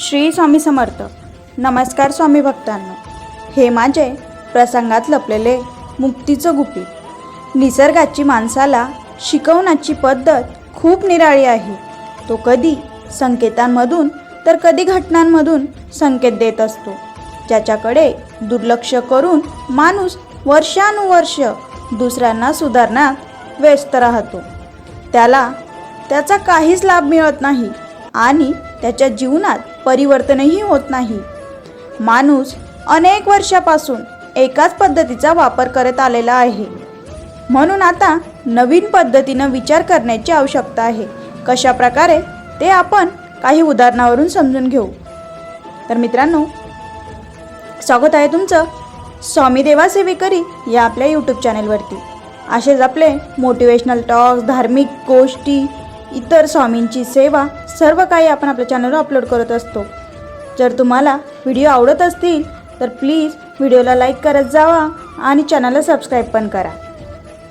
श्री स्वामी समर्थ. नमस्कार स्वामी भक्तांना. हे माझे प्रसंगात लपलेले मुक्तीचं गुपित निसर्गाची माणसाला शिकवण्याची पद्धत खूप निराळी आहे. तो कधी संकेतांमधून तर कधी घटनांमधून संकेत देत असतो. ज्याच्याकडे दुर्लक्ष करून माणूस वर्षानुवर्ष दुसऱ्यांना सुधारण्यात व्यस्त राहतो. त्याला त्याचा काहीच लाभ मिळत नाही आणि त्याच्या जीवनात परिवर्तनही होत नाही. माणूस अनेक वर्षापासून एकाच पद्धतीचा वापर करत आलेला आहे. म्हणून आता नवीन पद्धतीनं विचार करण्याची आवश्यकता आहे. कशा प्रकारे? ते आपण काही उदाहरणावरून समजून घेऊ. तर मित्रांनो स्वागत आहे तुमचं स्वामी देवा सेवेकरी या आपल्या यूट्यूब चॅनेलवरती असेच आपले मोटिवेशनल टॉक्स धार्मिक गोष्टी इतर स्वामींची सेवा सर्व काही आपण आपल्या चॅनलवर अपलोड करत असतो. जर तुम्हाला व्हिडिओ आवडत असतील तर प्लीज व्हिडिओला लाईक करत जावा आणि चॅनलला सबस्क्राईब पण करा.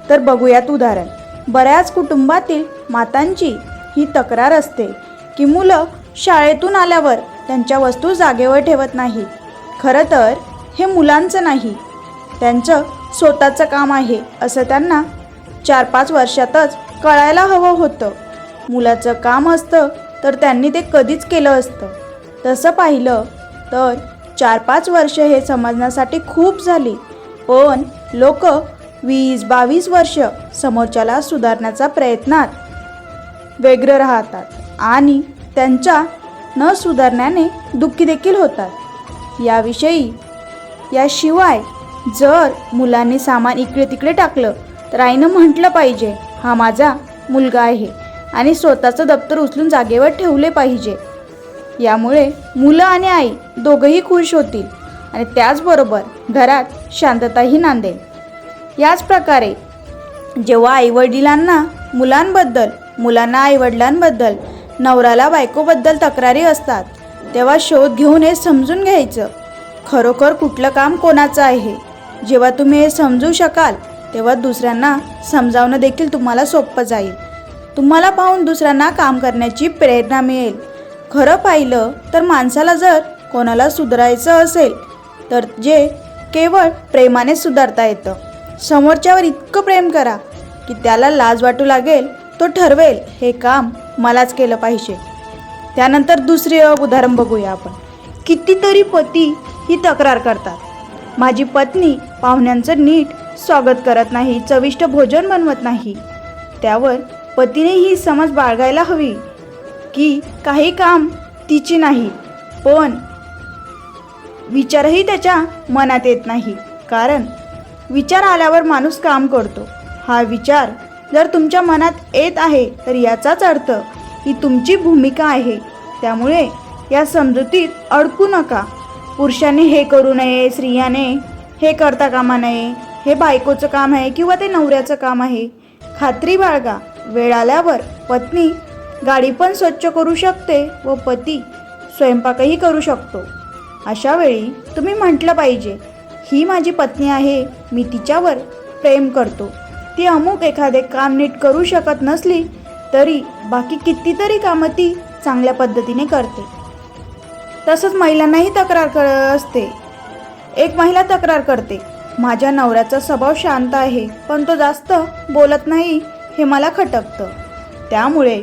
तर बघूयात उदाहरण. बऱ्याच कुटुंबातील मातांची ही तक्रार असते की मुलं शाळेतून आल्यावर त्यांच्या वस्तू जागेवर ठेवत नाहीत. खरं तर हे मुलांचं नाही. त्यांचं स्वतःचं काम आहे असं त्यांना चार पाच वर्षातच कळायला हवं होतं. मुलाचं काम असतं तर त्यांनी ते कधीच केलं असतं. तसं पाहिलं तर चार पाच वर्ष हे समजण्यासाठी खूप झाली. पण लोक वीस बावीस वर्ष समोरच्याला सुधारण्याचा प्रयत्नात व्यग्र राहतात आणि त्यांच्या न सुधारण्याने दुःखी देखील होतात. याविषयी याशिवाय जर मुलांनी सामान इकडे तिकडे टाकलं तर आईनं म्हटलं पाहिजे हा माझा मुलगा आहे. आणि स्वतःचं दप्तर उचलून जागेवर ठेवले पाहिजे. यामुळे मुलं आणि आई दोघंही खुश होतील आणि त्याचबरोबर घरात शांतताही नांदेल. याच प्रकारे जेव्हा आईवडिलांना मुलांबद्दल मुलांना आईवडिलांबद्दल नवऱ्याला बायकोबद्दल तक्रारी असतात तेव्हा शोध घेऊन हे समजून घ्यायचं. खरोखर कुठलं काम कोणाचं आहे? जेव्हा तुम्ही हे समजू शकाल तेव्हा दुसऱ्यांना समजावणं देखील तुम्हाला सोपं जाईल. तुम्हाला पाहून दुसऱ्यांना काम करण्याची प्रेरणा मिळेल. खरं पाहिलं तर माणसाला जर कोणाला सुधारायचं असेल तर जे केवळ प्रेमाने सुधारता येतं. समोरच्यावर इतकं प्रेम करा की त्याला लाज वाटू लागेल तो ठरवेल हे काम मलाच केलं पाहिजे. त्यानंतर दुसरे उदाहरण बघूया आपण. कितीतरी पती ही तक्रार करतात. माझी पत्नी पाहुण्यांचं नीट स्वागत करत नाही चविष्ट भोजन बनवत नाही. त्यावर पतीने ही समज बाळगायला हवी की काही काम तिची नाही पण विचारही त्याच्या मनात येत नाही. कारण विचार आल्यावर माणूस काम करतो. हा विचार जर तुमच्या मनात येत आहे तर याचाच अर्थ ही तुमची भूमिका आहे. त्यामुळे या समजुतीत अडकू नका. पुरुषाने हे करू नये स्त्रियाने हे करता कामा नये. हे बायकोचं काम आहे किंवा ते नवऱ्याचं काम आहे. खात्री बाळगा. वेळ आल्यावर पत्नी गाडी पण स्वच्छ करू शकते व पती स्वयंपाकही करू शकतो. अशा वेळी तुम्ही म्हटलं पाहिजे ही माझी पत्नी आहे मी तिच्यावर प्रेम करतो. ती अमुक एखादे काम नीट करू शकत नसली तरी बाकी कितीतरी कामं ती चांगल्या पद्धतीने करते. तसंच महिलांनाही तक्रार कर असते. एक महिला तक्रार करते माझ्या नवऱ्याचा स्वभाव शांत आहे पण तो जास्त बोलत नाही हे मला खटकतं. त्यामुळे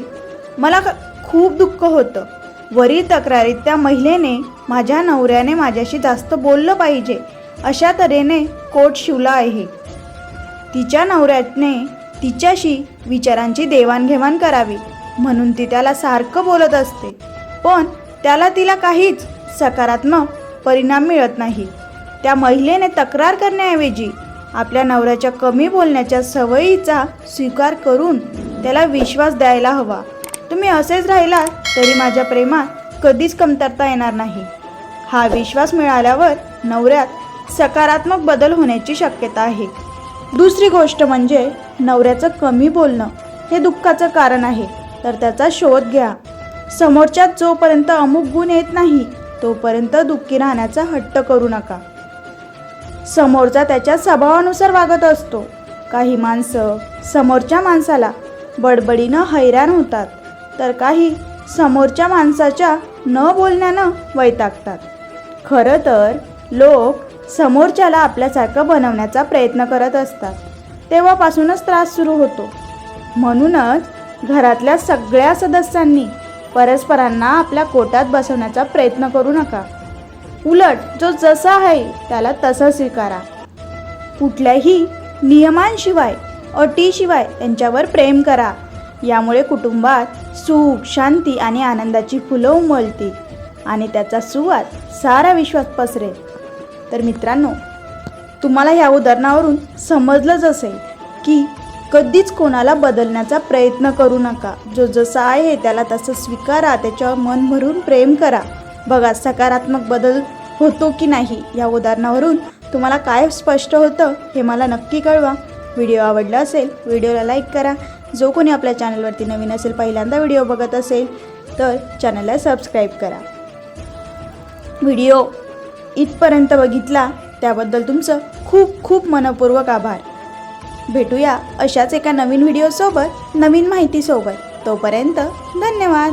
मला खूप दुःख होतं. वरील तक्रारीत त्या महिलेने माझ्या नवऱ्याने माझ्याशी जास्त बोललं पाहिजे अशा तऱ्हेने कोट शिवला आहे. तिच्या नवऱ्याने तिच्याशी विचारांची देवाणघेवाण करावी म्हणून ती त्याला सारखं बोलत असते. पण त्याला तिला काहीच सकारात्मक परिणाम मिळत नाही. त्या महिलेने तक्रार करण्याऐवजी आपल्या नवऱ्याच्या कमी बोलण्याच्या सवयीचा स्वीकार करून त्याला विश्वास द्यायला हवा. तुम्ही असेच राहिला तरी माझ्या प्रेमात कधीच कमतरता येणार नाही. हा विश्वास मिळाल्यावर नवऱ्यात सकारात्मक बदल होण्याची शक्यता आहे. दुसरी गोष्ट म्हणजे नवऱ्याचं कमी बोलणं हे दुःखाचं कारण आहे. तर त्याचा शोध घ्या. समोरच्यात जोपर्यंत अमुक गुण येत नाही तोपर्यंत दुःखी राहण्याचा हट्ट करू नका. समोरचा त्याच्या स्वभावानुसार वागत असतो. काही माणसं समोरच्या माणसाला बडबडीनं हैराण होतात. तर काही समोरच्या माणसाच्या न बोलण्यानं वैतागतात. खरं तर लोक समोरच्याला आपल्यासारखं बनवण्याचा प्रयत्न करत असतात. तेव्हापासूनच त्रास सुरू होतो. म्हणूनच घरातल्या सगळ्या सदस्यांनी परस्परांना आपल्या कोटात बसवण्याचा प्रयत्न करू नका. उलट जो जसा आहे त्याला तसं स्वीकारा. कुठल्याही नियमांशिवाय अटीशिवाय त्यांच्यावर प्रेम करा. यामुळे कुटुंबात सुख शांती आणि आनंदाची फुलं उमलतील आणि त्याचा सुवाद सारा विश्वात पसरेल. तर मित्रांनो तुम्हाला ह्या उदाहरणावरून समजलंच असेल की कधीच कोणाला बदलण्याचा प्रयत्न करू नका. जो जसा आहे त्याला तसं स्वीकारा त्याच्यावर मन भरून प्रेम करा. बघा सकारात्मक बदल होतो की नाही या उदाहरणावरून तुम्हाला काय स्पष्ट होतं हे मला नक्की कळवा. व्हिडिओ आवडला असेल व्हिडिओला लाईक करा. जो कोणी आपल्या चॅनलवरती नवीन असेल पहिल्यांदा व्हिडिओ बघत असेल तर चॅनलला सबस्क्राईब करा. व्हिडिओ इथपर्यंत बघितला त्याबद्दल तुमचं खूप खूप मनपूर्वक आभार. भेटूया अशाच एका नवीन व्हिडिओसोबत नवीन माहितीसोबत. तोपर्यंत धन्यवाद.